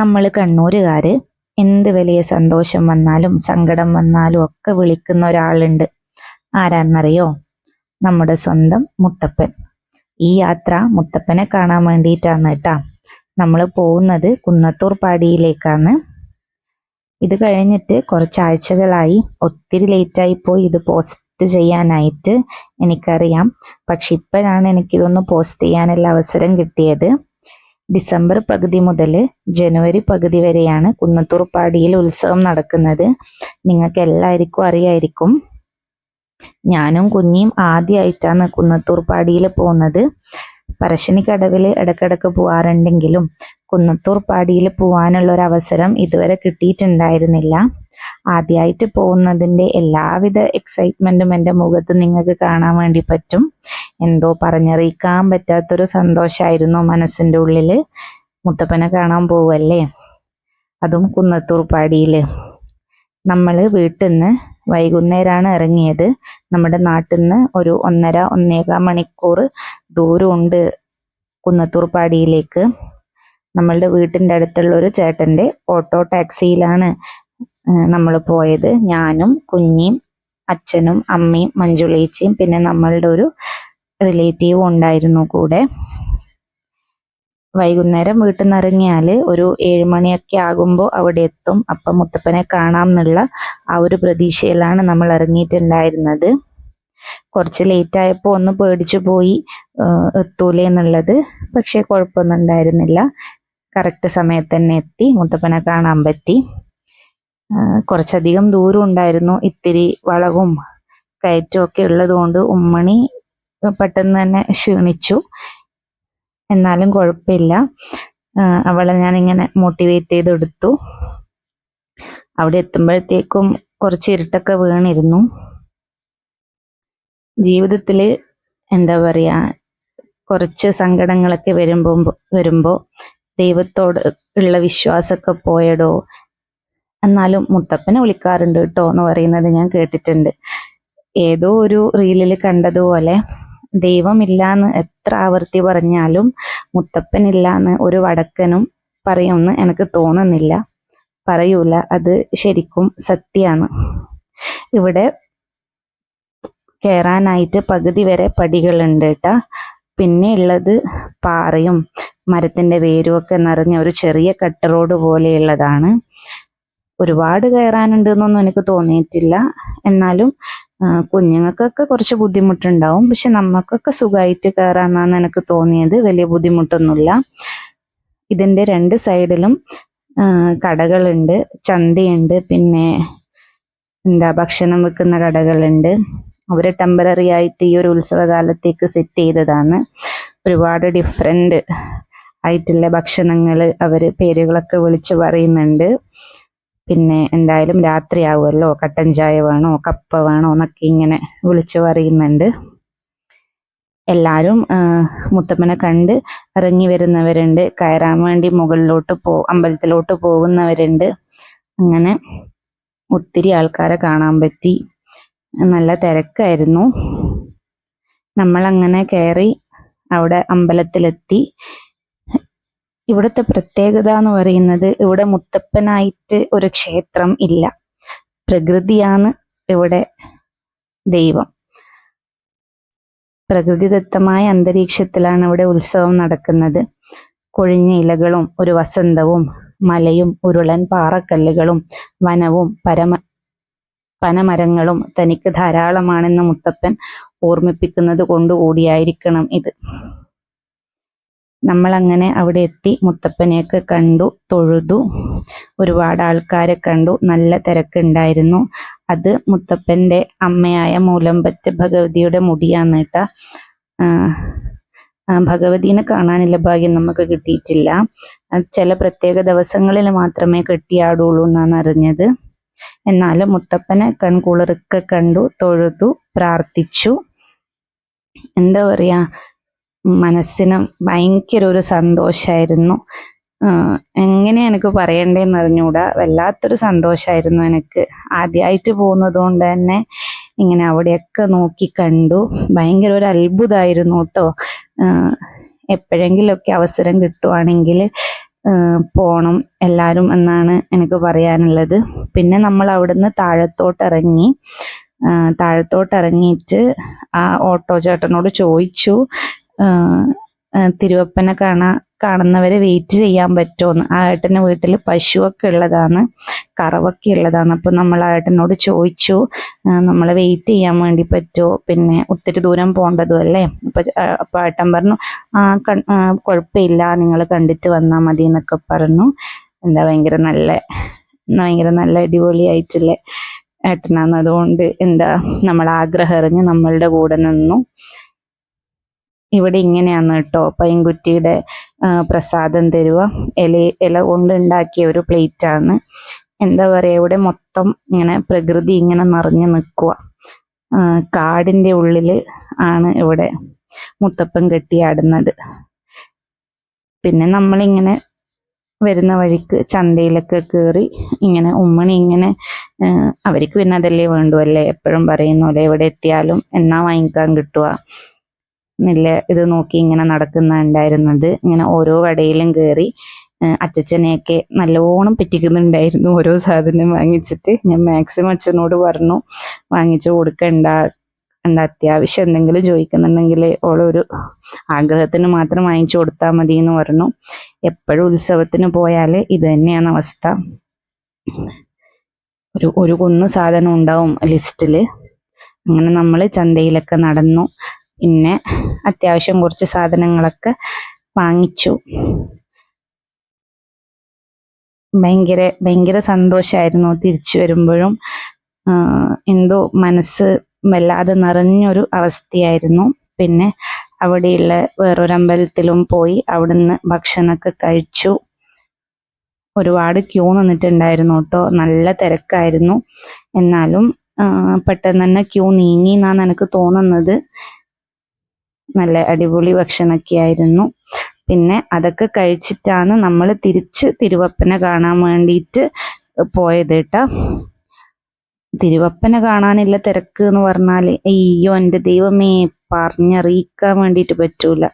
നമ്മൾ കണ്ണൂരുകാർ എന്ത് വലിയ സന്തോഷം വന്നാലും സങ്കടം വന്നാലും ഒക്കെ വിളിക്കുന്ന ഒരാളുണ്ട്. ആരാന്നറിയോ? നമ്മുടെ സ്വന്തം മുത്തപ്പൻ. ഈ യാത്ര മുത്തപ്പനെ കാണാൻ വേണ്ടിയിട്ടാണ് കേട്ടാ. നമ്മൾ പോകുന്നത് കുന്നത്തൂർ പാടിയിലേക്കാണ്. ഇത് കഴിഞ്ഞിട്ട് കുറച്ചാഴ്ചകളായി ഒത്തിരി ലേറ്റായി പോയി ഇത് പോസ്റ്റ് ചെയ്യാനായിട്ട് എനിക്കറിയാം. പക്ഷെ ഇപ്പോഴാണ് എനിക്കിതൊന്ന് പോസ്റ്റ് ചെയ്യാനുള്ള അവസരം കിട്ടിയത്. ഡിസംബർ പകുതി മുതൽ ജനുവരി പകുതി വരെയാണ് കുന്നത്തൂർ പാടിയിൽ ഉത്സവം നടക്കുന്നത്. നിങ്ങൾക്ക് എല്ലാവർക്കും അറിയായിരിക്കും. ഞാനും കുഞ്ഞിയും ആദ്യമായിട്ടാണ് കുന്നത്തൂർ പാടിയിൽ പോകുന്നത്. പറശ്ശിനിക്കടവിൽ ഇടക്കിടക്ക് പോവാറുണ്ടെങ്കിലും കുന്നത്തൂർ പാടിയിൽ പോകാനുള്ള ഒരു അവസരം ഇതുവരെ കിട്ടിയിട്ടുണ്ടായിരുന്നില്ല. ആദ്യമായിട്ട് പോകുന്നതിന്റെ എല്ലാവിധ എക്സൈറ്റ്മെന്റും എന്റെ മുഖത്ത് നിങ്ങൾക്ക് കാണാൻ വേണ്ടി പറ്റും. എന്തോ പറഞ്ഞറിയിക്കാൻ പറ്റാത്തൊരു സന്തോഷമായിരുന്നു മനസ്സിന്റെ ഉള്ളിൽ മുത്തപ്പനെ കാണാൻ പോവല്ലേ? അതും കുന്നത്തൂർ പാടിയിൽ നമ്മൾ വീട്ടിൽ നിന്ന് വൈകുന്നേരമാണ് ഇറങ്ങിയത്. നമ്മുടെ നാട്ടിൽ നിന്ന് ഒരു ഒന്നര ഒന്നേകാൽ മണിക്കൂർ ദൂരമുണ്ട് കുന്നത്തൂർ പാടിയിലേക്ക് നമ്മളുടെ വീട്ടിന്റെ അടുത്തുള്ള ഒരു ചേട്ടന്റെ ഓട്ടോ ടാക്സിയിലാണ് നമ്മൾ പോയത്. ഞാനും കുഞ്ഞിയും അച്ഛനും അമ്മയും മഞ്ജുളേച്ചിയും പിന്നെ നമ്മളുടെ ഒരു റിലേറ്റീവും ഉണ്ടായിരുന്നു കൂടെ. വൈകുന്നേരം വീട്ടിൽ നിന്ന് ഇറങ്ങിയാൽ ഒരു ഏഴ് മണിയൊക്കെ ആകുമ്പോൾ അവിടെ എത്തും. അപ്പം മുത്തപ്പനെ കാണാം എന്നുള്ള ആ ഒരു പ്രതീക്ഷയിലാണ് നമ്മൾ ഇറങ്ങിയിട്ടുണ്ടായിരുന്നത്. കുറച്ച് ലേറ്റ് ആയപ്പോൾ ഒന്ന് പേടിച്ചു പോയി എത്തൂലേ എന്നുള്ളത്. പക്ഷേ കുഴപ്പമൊന്നും ഉണ്ടായിരുന്നില്ല. കറക്റ്റ് സമയത്ത് തന്നെ എത്തി. മുത്തപ്പനെ കാണാൻ പറ്റി. കുറച്ചധികം ദൂരം ഉണ്ടായിരുന്നു. ഇത്തിരി വളവും കയറ്റവും ഒക്കെ ഉള്ളത് കൊണ്ട് ഉമ്മണി പെട്ടെന്ന് തന്നെ ക്ഷീണിച്ചു. എന്നാലും കുഴപ്പമില്ല. അവളെ ഞാനിങ്ങനെ മോട്ടിവേറ്റ് ചെയ്തെടുത്തു. അവിടെ എത്തുമ്പോഴത്തേക്കും കുറച്ച് ഇരുട്ടൊക്കെ വീണിരുന്നു. ജീവിതത്തിൽ എന്താ പറയുക കുറച്ച് സങ്കടങ്ങളൊക്കെ വരുമ്പോൾ വരുമ്പോൾ ദൈവത്തോട് ഉള്ള വിശ്വാസമൊക്കെ പോയടോ. എന്നാലും മുത്തപ്പനെ വിളിക്കാറുണ്ട് കേട്ടോ എന്ന് പറയുന്നത് ഞാൻ കേട്ടിട്ടുണ്ട്. ഏതോ ഒരു റീലിൽ കണ്ടതുപോലെ ദൈവമില്ല എന്ന് എത്ര ആവർത്തി പറഞ്ഞാലും മുത്തപ്പനില്ലാന്ന് ഒരു വടക്കനും പറയുമെന്ന് എനിക്ക് തോന്നുന്നില്ല. പറയൂല. അത് ശരിക്കും സത്യമാണ് ഇവിടെ കയറാനായിട്ട് പകുതി വരെ പടികളുണ്ട് കേട്ടാ. പിന്നെ ഉള്ളത് പാറയും മരത്തിന്റെ വേരുമൊക്കെ നിറഞ്ഞ ഒരു ചെറിയ കട്ട് റോഡ് പോലെയുള്ളതാണ്. ഒരുപാട് കയറാനുണ്ട് എന്നൊന്നും എനിക്ക് തോന്നിയിട്ടില്ല. എന്നാലും കുഞ്ഞുങ്ങൾക്കൊക്കെ കുറച്ച് ബുദ്ധിമുട്ടുണ്ടാവും. പക്ഷെ നമുക്കൊക്കെ സുഖമായിട്ട് കയറാമെന്നാണ് എനിക്ക് തോന്നിയത്. വലിയ ബുദ്ധിമുട്ടൊന്നുമില്ല. ഇതിന്റെ രണ്ട് സൈഡിലും കടകളുണ്ട് ചന്തയുണ്ട് പിന്നെ എന്താ ഭക്ഷണം വെക്കുന്ന കടകളുണ്ട്. അവർ ടെമ്പററി ആയിട്ട് ഈ ഒരു ഉത്സവകാലത്തേക്ക് സെറ്റ് ചെയ്തതാണ്. ഒരുപാട് ഡിഫറെന്റ് ആയിട്ടുള്ള ഭക്ഷണങ്ങൾ അവർ പേരുകളൊക്കെ വിളിച്ച് പറയുന്നുണ്ട്. പിന്നെ എന്തായാലും രാത്രിയാവുമല്ലോ കട്ടൻ ചായ വേണോ കപ്പ വേണോ എന്നൊക്കെ ഇങ്ങനെ വിളിച്ച് പറയുന്നുണ്ട്. എല്ലാവരും മുത്തപ്പനെ കണ്ട് ഇറങ്ങി വരുന്നവരുണ്ട്. കയറാൻ വേണ്ടി മുകളിലോട്ട് പോ അമ്പലത്തിലോട്ട് പോകുന്നവരുണ്ട്. അങ്ങനെ ഒത്തിരി ആൾക്കാരെ കാണാൻ പറ്റി. നല്ല തിരക്കായിരുന്നു. നമ്മളങ്ങനെ കയറി അവിടെ അമ്പലത്തിലെത്തി. ഇവിടുത്തെ പ്രത്യേകത എന്ന് പറയുന്നത് ഇവിടെ മുത്തപ്പനായിട്ട് ഒരു ക്ഷേത്രം ഇല്ല. പ്രകൃതിയാണ് ഇവിടെ ദൈവം. പ്രകൃതിദത്തമായ അന്തരീക്ഷത്തിലാണ് ഇവിടെ ഉത്സവം നടക്കുന്നത്. കൊഴിഞ്ഞ ഇലകളും ഒരു വസന്തവും മലയും ഉരുളൻ പാറക്കല്ലുകളും വനവും പരമ പനമരങ്ങളും തനിക്ക് ധാരാളമാണെന്ന് മുത്തപ്പൻ ഓർമ്മിപ്പിക്കുന്നത് കൊണ്ടുകൂടിയായിരിക്കണം ഇത്. നമ്മൾ അങ്ങനെ അവിടെ എത്തി മുത്തപ്പനെയൊക്കെ കണ്ടു തൊഴുതു. ഒരുപാട് ആൾക്കാരെ കണ്ടു നല്ല തിരക്കുണ്ടായിരുന്നു. അത് മുത്തപ്പന്റെ അമ്മയായ മൂലമ്പറ്റ ഭഗവതിയുടെ മുടിയാന്ന് കേട്ടാ. ഭഗവതിനെ കാണാനുള്ള ഭാഗ്യം നമുക്ക് കിട്ടിയിട്ടില്ല. ചില പ്രത്യേക ദിവസങ്ങളിൽ മാത്രമേ കെട്ടിയാടുള്ളൂ എന്നാണ് അറിഞ്ഞത്. എന്നാലും മുത്തപ്പനെ കൺകുളിർക്കെ കണ്ടു തൊഴുതു പ്രാർത്ഥിച്ചു. എന്താ പറയാ മനസ്സിന് ഭയങ്കര ഒരു സന്തോഷമായിരുന്നു എങ്ങനെ എനിക്ക് പറയണ്ടേന്ന് അറിഞ്ഞൂടാ വല്ലാത്തൊരു സന്തോഷമായിരുന്നു എനിക്ക്. ആദ്യമായിട്ട് പോകുന്നത് കൊണ്ട് തന്നെ ഇങ്ങനെ അവിടെയൊക്കെ നോക്കി കണ്ടു. ഭയങ്കര ഒരു അത്ഭുതമായിരുന്നു കേട്ടോ എപ്പോഴെങ്കിലുമൊക്കെ അവസരം കിട്ടുവാണെങ്കിൽ പോണം എല്ലാവരും എന്നാണ് എനിക്ക് പറയാനുള്ളത്. പിന്നെ നമ്മൾ അവിടുന്ന് താഴത്തോട്ട് ഇറങ്ങി താഴത്തോട്ട് ഇറങ്ങിയിട്ട് ആ ഓട്ടോ ചേട്ടനോട് ചോദിച്ചു തിരുവപ്പനെ കാണാ കാണുന്നവരെ വെയിറ്റ് ചെയ്യാൻ പറ്റുമെന്ന്. ആ ഏട്ടന്റെ വീട്ടിൽ പശുവൊക്കെ ഉള്ളതാണ് കറവൊക്കെ ഉള്ളതാണ്. അപ്പോൾ നമ്മൾ ആ ഏട്ടനോട് ചോദിച്ചു നമ്മൾ വെയിറ്റ് ചെയ്യാൻ വേണ്ടി പറ്റുമോ? പിന്നെ ഒത്തിരി ദൂരം പോകേണ്ടതും അല്ലേ? അപ്പോൾ അപ്പോൾ ഏട്ടൻ പറഞ്ഞു ആ, കുഴപ്പമില്ല നിങ്ങൾ കണ്ടിട്ട് വന്നാൽ മതി എന്നൊക്കെ പറഞ്ഞു. എന്താ ഭയങ്കര നല്ല ഭയങ്കര നല്ല അടിപൊളിയായിട്ടുള്ള ഏട്ടനാണ്. അതുകൊണ്ട് എന്താ നമ്മൾ ആഗ്രഹം അറിഞ്ഞ് നമ്മളുടെ കൂടെ നിന്നു. ഇവിടെ ഇങ്ങനെയാണ് കേട്ടോ പൈൻകുറ്റിയുടെ പ്രസാദം തരുക. ഇല ഇല കൊണ്ട് ഉണ്ടാക്കിയ ഒരു പ്ലേറ്റാണ് എന്താ പറയുക ഇവിടെ മൊത്തം ഇങ്ങനെ പ്രകൃതി ഇങ്ങനെ നിറഞ്ഞു നിൽക്കുക. കാടിന്റെ ഉള്ളിൽ ആണ് ഇവിടെ മുത്തപ്പൻ കെട്ടിയാടുന്നത്. പിന്നെ നമ്മളിങ്ങനെ വരുന്ന വഴിക്ക് ചന്തയിലൊക്കെ കയറി ഇങ്ങനെ ഉമ്മണി ഇങ്ങനെ അവർക്ക് പിന്നെ അതല്ലേ വേണ്ടു അല്ലേ? എപ്പോഴും പറയുന്ന പോലെ എവിടെ എത്തിയാലും എന്നാ വാങ്ങിക്കാൻ കിട്ടുക? എന്നില്ല ഇത് നോക്കി ഇങ്ങനെ നടക്കുന്നുണ്ടായിരുന്നത് ഇങ്ങനെ ഓരോ കടയിലും കയറി അച്ചച്ചനെയൊക്കെ നല്ലോണം പറ്റിക്കുന്നുണ്ടായിരുന്നു ഓരോ സാധനം വാങ്ങിച്ചിട്ട്. ഞാൻ മാക്സിമം അച്ഛനോട് പറഞ്ഞു വാങ്ങിച്ചു കൊടുക്കണ്ട എന്താ അത്യാവശ്യം എന്തെങ്കിലും ചോദിക്കുന്നുണ്ടെങ്കിൽ ഓളൊരു ആഗ്രഹത്തിന് മാത്രം വാങ്ങിച്ചു കൊടുത്താൽ മതി എന്ന് പറഞ്ഞു. എപ്പോഴും ഉത്സവത്തിന് പോയാൽ ഇത് തന്നെയാണ് അവസ്ഥ. ഒരു ഒരു കുന്ന് സാധനം ഉണ്ടാവും ലിസ്റ്റിൽ. അങ്ങനെ നമ്മൾ ചന്തയിലൊക്കെ നടന്നു. പിന്നെ അത്യാവശ്യം കുറച്ച് സാധനങ്ങളൊക്കെ വാങ്ങിച്ചു. ഭയങ്കര ഭയങ്കര സന്തോഷമായിരുന്നു തിരിച്ചു വരുമ്പോഴും. എന്തോ മനസ്സ് വല്ലാതെ നിറഞ്ഞൊരു അവസ്ഥയായിരുന്നു. പിന്നെ അവിടെയുള്ള വേറൊരു അമ്പലത്തിലും പോയി അവിടുന്ന് ഭക്ഷണമൊക്കെ കഴിച്ചു. ഒരുപാട് ക്യൂ നിന്നിട്ടുണ്ടായിരുന്നു കേട്ടോ. നല്ല തിരക്കായിരുന്നു. എന്നാലും പെട്ടെന്ന് തന്നെ ക്യൂ നീങ്ങി എന്നാണ് എനിക്ക് തോന്നുന്നത്? നല്ല അടിപൊളി ഭക്ഷണമൊക്കെ ആയിരുന്നു. പിന്നെ അതൊക്കെ കഴിച്ചിട്ടാണ് നമ്മൾ തിരിച്ച് തിരുവപ്പനെ കാണാൻ വേണ്ടിയിട്ട് പോയത് കേട്ടോ. തിരുവപ്പനെ കാണാനില്ല തിരക്ക് എന്ന് പറഞ്ഞാൽ അയ്യോ എന്റെ ദൈവമേ പറഞ്ഞറിയിക്കാൻ വേണ്ടിയിട്ട് പറ്റൂല.